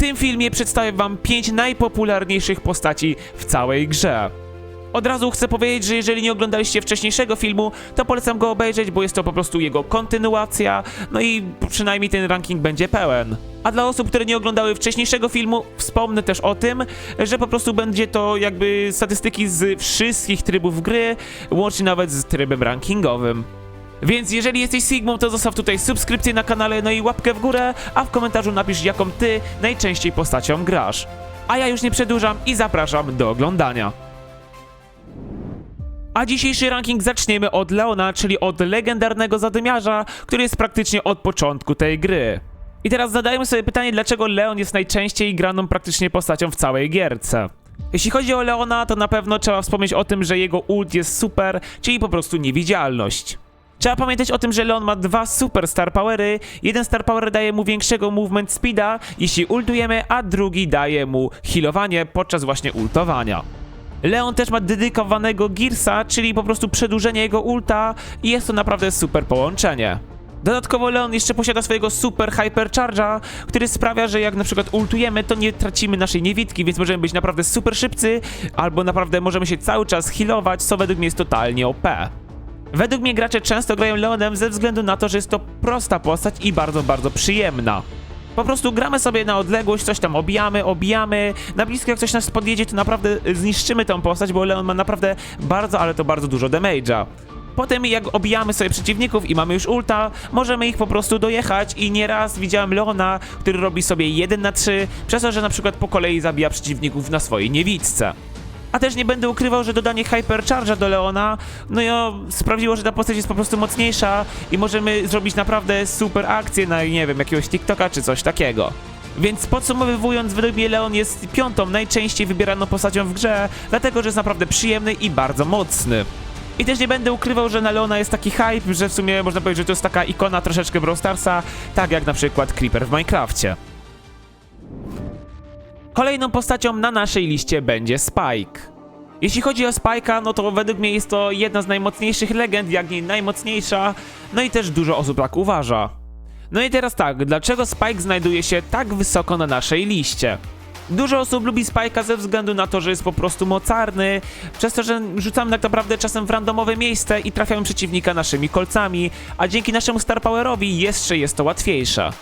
tym filmie przedstawię wam 5 najpopularniejszych postaci w całej grze. Od razu chcę powiedzieć, że jeżeli nie oglądaliście wcześniejszego filmu, to polecam go obejrzeć, bo jest to po prostu jego kontynuacja, no i przynajmniej ten ranking będzie pełen. A dla osób, które nie oglądały wcześniejszego filmu, wspomnę też o tym, że po prostu będzie to jakby statystyki z wszystkich trybów gry, łącznie nawet z trybem rankingowym. Więc jeżeli jesteś Sigmą, to zostaw tutaj subskrypcję na kanale, no i łapkę w górę, a w komentarzu napisz jaką ty najczęściej postacią grasz. A ja już nie przedłużam i zapraszam do oglądania. A dzisiejszy ranking zaczniemy od Leona, czyli od legendarnego zadymiarza, który jest praktycznie od początku tej gry. I teraz zadajmy sobie pytanie, dlaczego Leon jest najczęściej graną praktycznie postacią w całej gierce. Jeśli chodzi o Leona, to na pewno trzeba wspomnieć o tym, że jego ult jest super, czyli po prostu niewidzialność. Trzeba pamiętać o tym, że Leon ma dwa super star powery. Jeden star power daje mu większego movement speeda, jeśli ultujemy, a drugi daje mu healowanie podczas właśnie ultowania. Leon też ma dedykowanego Gearsa, czyli po prostu przedłużenie jego ulta i jest to naprawdę super połączenie. Dodatkowo Leon jeszcze posiada swojego super hypercharge'a, który sprawia, że jak na przykład ultujemy, to nie tracimy naszej niewidki, więc możemy być naprawdę super szybcy, albo naprawdę możemy się cały czas healować, co według mnie jest totalnie OP. Według mnie gracze często grają Leonem ze względu na to, że jest to prosta postać i bardzo, bardzo przyjemna. Po prostu gramy sobie na odległość, coś tam obijamy, obijamy. Na blisko jak coś nas podjedzie, to naprawdę zniszczymy tą postać, bo Leon ma naprawdę bardzo, ale to bardzo dużo damage'a. Potem jak obijamy sobie przeciwników i mamy już ulta, możemy ich po prostu dojechać i nieraz widziałem Leona, który robi sobie 1 na 3, przez to, że na przykład po kolei zabija przeciwników na swojej niewidce. A też nie będę ukrywał, że dodanie Hypercharge'a do Leona, no jo, sprawiło, że ta postać jest po prostu mocniejsza i możemy zrobić naprawdę super akcję na, nie wiem, jakiegoś TikToka czy coś takiego. Więc podsumowując, według mnie Leon jest piątą najczęściej wybieraną postacią w grze, dlatego że jest naprawdę przyjemny i bardzo mocny. I też nie będę ukrywał, że na Leona jest taki hype, że w sumie można powiedzieć, że to jest taka ikona troszeczkę Brawl Starsa, tak jak na przykład Creeper w Minecrafcie. Kolejną postacią na naszej liście będzie Spike. Jeśli chodzi o Spike'a, no to według mnie jest to jedna z najmocniejszych legend, jak nie najmocniejsza, no i też dużo osób tak uważa. No i teraz tak, dlaczego Spike znajduje się tak wysoko na naszej liście? Dużo osób lubi Spike'a ze względu na to, że jest po prostu mocarny, przez to, że rzucamy tak naprawdę czasem w randomowe miejsce i trafiamy przeciwnika naszymi kolcami, a dzięki naszemu Star Powerowi jeszcze jest to łatwiejsze.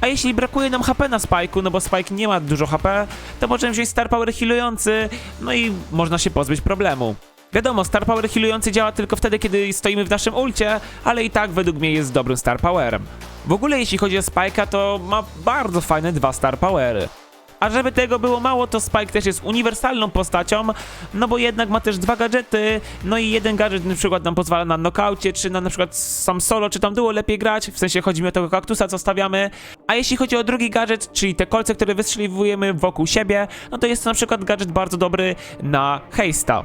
A jeśli brakuje nam HP na Spike'u, no bo Spike nie ma dużo HP, to możemy wziąć Star Power healujący, no i można się pozbyć problemu. Wiadomo, Star Power healujący działa tylko wtedy, kiedy stoimy w naszym ulcie, ale i tak według mnie jest dobrym Star Powerem. W ogóle jeśli chodzi o Spike'a, to ma bardzo fajne dwa Star Powery. A żeby tego było mało, to Spike też jest uniwersalną postacią, no bo jednak ma też dwa gadżety, no i jeden gadżet na przykład nam pozwala na knockaucie, czy na na przykład sam solo, czy tam duo lepiej grać, w sensie chodzi mi o tego kaktusa, co stawiamy. A jeśli chodzi o drugi gadżet, czyli te kolce, które wystrzeliwujemy wokół siebie, no to jest to na przykład gadżet bardzo dobry na hejsta.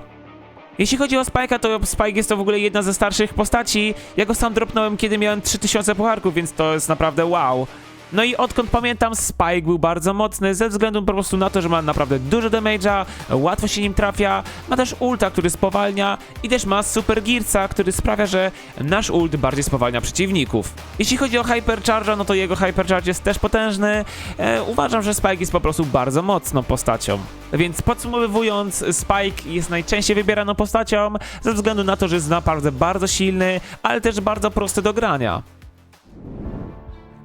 Jeśli chodzi o Spike'a, to Spike jest to w ogóle jedna ze starszych postaci. Ja go sam dropnąłem, kiedy miałem 3000 pucharków, więc to jest naprawdę wow. No i odkąd pamiętam, Spike był bardzo mocny ze względu po prostu na to, że ma naprawdę dużo damage'a, łatwo się nim trafia, ma też ulta, który spowalnia i też ma super gearsa, który sprawia, że nasz ult bardziej spowalnia przeciwników. Jeśli chodzi o Hypercharge'a, no to jego Hypercharge jest też potężny. E, uważam, że Spike jest po prostu bardzo mocną postacią. Więc podsumowując, Spike jest najczęściej wybieraną postacią ze względu na to, że jest naprawdę bardzo silny, ale też bardzo prosty do grania.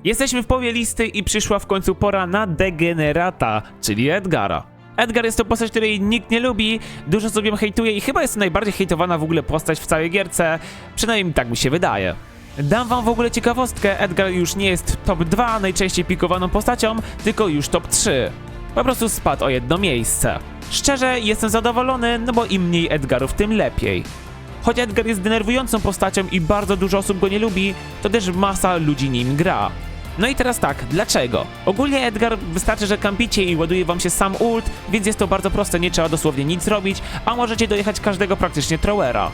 Jesteśmy w połowie listy i przyszła w końcu pora na degenerata, czyli Edgara. Edgar jest to postać, której nikt nie lubi, dużo osób ją hejtuje i chyba jest to najbardziej hejtowana w ogóle postać w całej gierce, przynajmniej tak mi się wydaje. Dam wam w ogóle ciekawostkę, Edgar już nie jest top 2 najczęściej pikowaną postacią, tylko już top 3. Po prostu spadł o jedno miejsce. Szczerze, jestem zadowolony, no bo im mniej Edgarów, tym lepiej. Choć Edgar jest denerwującą postacią i bardzo dużo osób go nie lubi, to też masa ludzi nim gra. No i teraz tak, dlaczego? Ogólnie Edgar wystarczy, że kampicie i ładuje wam się sam ult, więc jest to bardzo proste, nie trzeba dosłownie nic robić, a możecie dojechać każdego praktycznie throwera.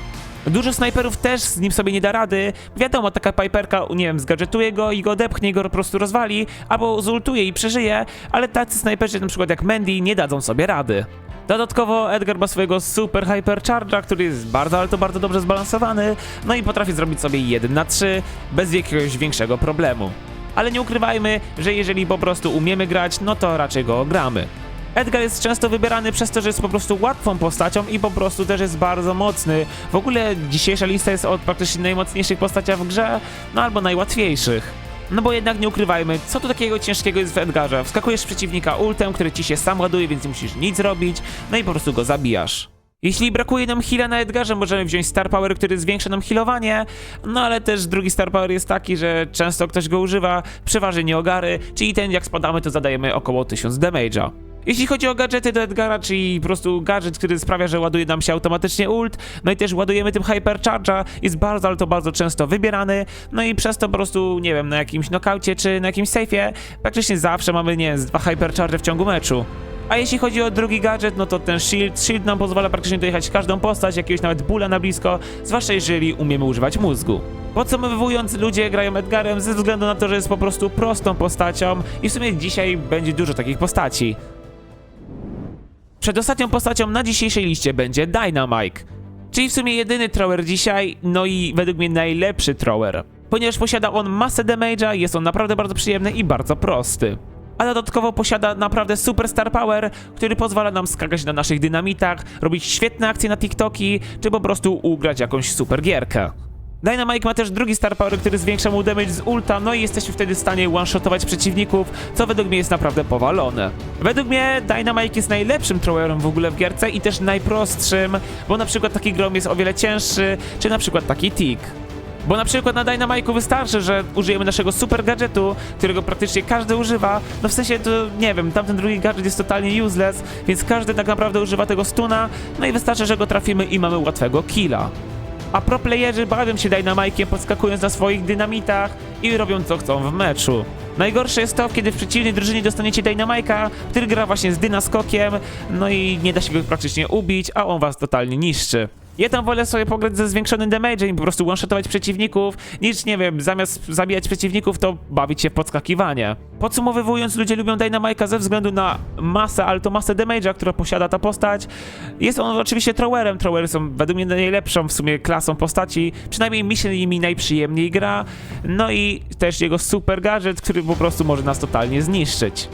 Dużo snajperów też z nim sobie nie da rady. Wiadomo, taka piperka, nie wiem, zgadżetuje go i go odepchnie, go po prostu rozwali, albo zultuje i przeżyje, ale tacy snajperzy, na przykład jak Mandy, nie dadzą sobie rady. Dodatkowo Edgar ma swojego super hypercharge'a, który jest bardzo, ale to bardzo dobrze zbalansowany, no i potrafi zrobić sobie 1 na 3 bez jakiegoś większego problemu. Ale nie ukrywajmy, że jeżeli po prostu umiemy grać, no to raczej go gramy. Edgar jest często wybierany przez to, że jest po prostu łatwą postacią i po prostu też jest bardzo mocny. W ogóle dzisiejsza lista jest od praktycznie najmocniejszych postaciach w grze, no albo najłatwiejszych. No bo jednak nie ukrywajmy, co tu takiego ciężkiego jest w Edgarze? Wskakujesz przeciwnika ultem, który ci się sam ładuje, więc nie musisz nic robić, no i po prostu go zabijasz. Jeśli brakuje nam heala na Edgarze, możemy wziąć Star Power, który zwiększa nam healowanie, no ale też drugi Star Power jest taki, że często ktoś go używa, przeważnie nie ogary, czyli ten jak spadamy to zadajemy około 1000 damage'a. Jeśli chodzi o gadżety do Edgara, czyli po prostu gadżet, który sprawia, że ładuje nam się automatycznie ult, no i też ładujemy tym Hypercharge'a, jest bardzo, ale to bardzo często wybierany, no i przez to po prostu, nie wiem, na jakimś knockaucie czy na jakimś safe'ie, praktycznie zawsze mamy, nie wiem, dwa Hypercharge w ciągu meczu. A jeśli chodzi o drugi gadżet, no to ten shield. Shield nam pozwala praktycznie dojechać każdą postać, jakiegoś nawet bóla na blisko, zwłaszcza jeżeli umiemy używać mózgu. Podsumowując, ludzie grają Edgarem ze względu na to, że jest po prostu prostą postacią i w sumie dzisiaj będzie dużo takich postaci. Przedostatnią postacią na dzisiejszej liście będzie Dynamike, czyli w sumie jedyny thrower dzisiaj, no i według mnie najlepszy thrower, ponieważ posiada on masę damage'a, jest on naprawdę bardzo przyjemny i bardzo prosty. A dodatkowo posiada naprawdę super star power, który pozwala nam skakać na naszych dynamitach, robić świetne akcje na TikToki, czy po prostu ugrać jakąś super gierkę. Dynamite ma też drugi star power, który zwiększa mu damage z ulta, no i jesteśmy wtedy w stanie one-shotować przeciwników, co według mnie jest naprawdę powalone. Według mnie Dynamite jest najlepszym throwerem w ogóle w gierce i też najprostszym, bo na przykład taki grom jest o wiele cięższy, czy na przykład taki tick. Bo na przykład na Dynamite'u wystarczy, że użyjemy naszego super gadżetu, którego praktycznie każdy używa. No w sensie to nie wiem, tamten drugi gadżet jest totalnie useless, więc każdy tak naprawdę używa tego stuna, no i wystarczy, że go trafimy i mamy łatwego killa. A pro playerzy bawią się Dynamite'iem podskakując na swoich dynamitach i robią co chcą w meczu. Najgorsze jest to, kiedy w przeciwnej drużynie dostaniecie Dynamite'a, który gra właśnie z dynaskokiem, no i nie da się go praktycznie ubić, a on was totalnie niszczy. Ja tam wolę sobie pograć ze zwiększonym damage'em i po prostu one-shotować przeciwników, niż, nie wiem, zamiast zabijać przeciwników, to bawić się w podskakiwanie. Podsumowując, ludzie lubią Dynamite'a ze względu na masę, ale to masę damage'a, którą posiada ta postać. Jest on oczywiście throwerem, throwery są według mnie najlepszą w sumie klasą postaci, przynajmniej mi się nimi najprzyjemniej gra, no i też jego super gadżet, który po prostu może nas totalnie zniszczyć.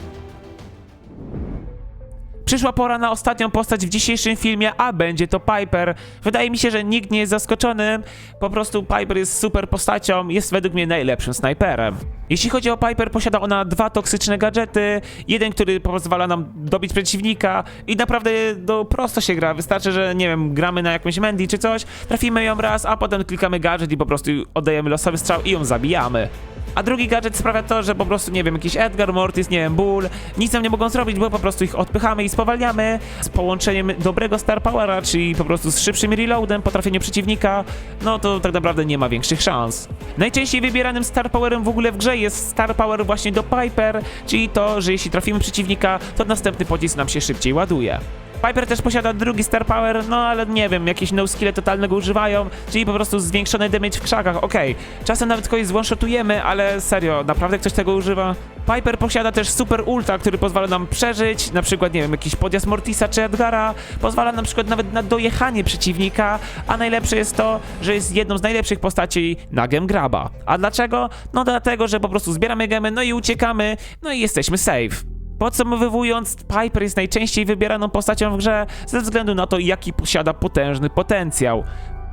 Przyszła pora na ostatnią postać w dzisiejszym filmie, a będzie to Piper. Wydaje mi się, że nikt nie jest zaskoczony. Po prostu Piper jest super postacią, jest według mnie najlepszym snajperem. Jeśli chodzi o Piper, posiada ona dwa toksyczne gadżety. Jeden, który pozwala nam dobić przeciwnika i naprawdę no, prosto się gra. Wystarczy, że nie wiem, gramy na jakąś Mandy czy coś, trafimy ją raz, a potem klikamy gadżet i po prostu oddajemy losowy strzał i ją zabijamy. A drugi gadżet sprawia to, że po prostu, nie wiem, jakiś Edgar, Mortis, nie wiem, Bull, nic nam nie mogą zrobić, bo po prostu ich odpychamy i spowalniamy z połączeniem dobrego Star Powera, czyli po prostu z szybszym reloadem po trafieniu przeciwnika, no to tak naprawdę nie ma większych szans. Najczęściej wybieranym Star Powerem w ogóle w grze jest Star Power właśnie do Piper, czyli to, że jeśli trafimy przeciwnika, to następny pocisk nam się szybciej ładuje. Piper też posiada drugi Star Power, no ale nie wiem, jakieś no-skille totalnego używają, czyli po prostu zwiększony damage w krzakach, okej. Czasem nawet kogoś zone-shotujemy, ale serio, naprawdę ktoś tego używa? Piper posiada też super ulta, który pozwala nam przeżyć, na przykład, nie wiem, jakiś podjazd Mortisa czy Edgara, pozwala na przykład nawet na dojechanie przeciwnika, a najlepsze jest to, że jest jedną z najlepszych postaci na Graba. A dlaczego? No dlatego, że po prostu zbieramy gemy, no i uciekamy, no i jesteśmy safe. Podsumowując, Piper jest najczęściej wybieraną postacią w grze ze względu na to, jaki posiada potężny potencjał.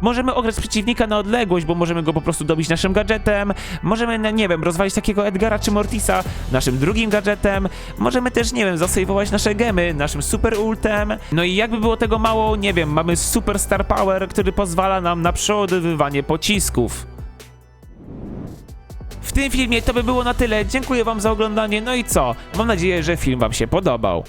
Możemy ograć przeciwnika na odległość, bo możemy go po prostu dobić naszym gadżetem. Możemy, no, nie wiem, rozwalić takiego Edgara czy Mortisa naszym drugim gadżetem. Możemy też, nie wiem, zasejwować nasze gemy naszym super ultem. No i jakby było tego mało, nie wiem, mamy super star power, który pozwala nam na przeładowywanie pocisków. W tym filmie to by było na tyle. Dziękuję wam za oglądanie. No i co? Mam nadzieję, że film wam się podobał.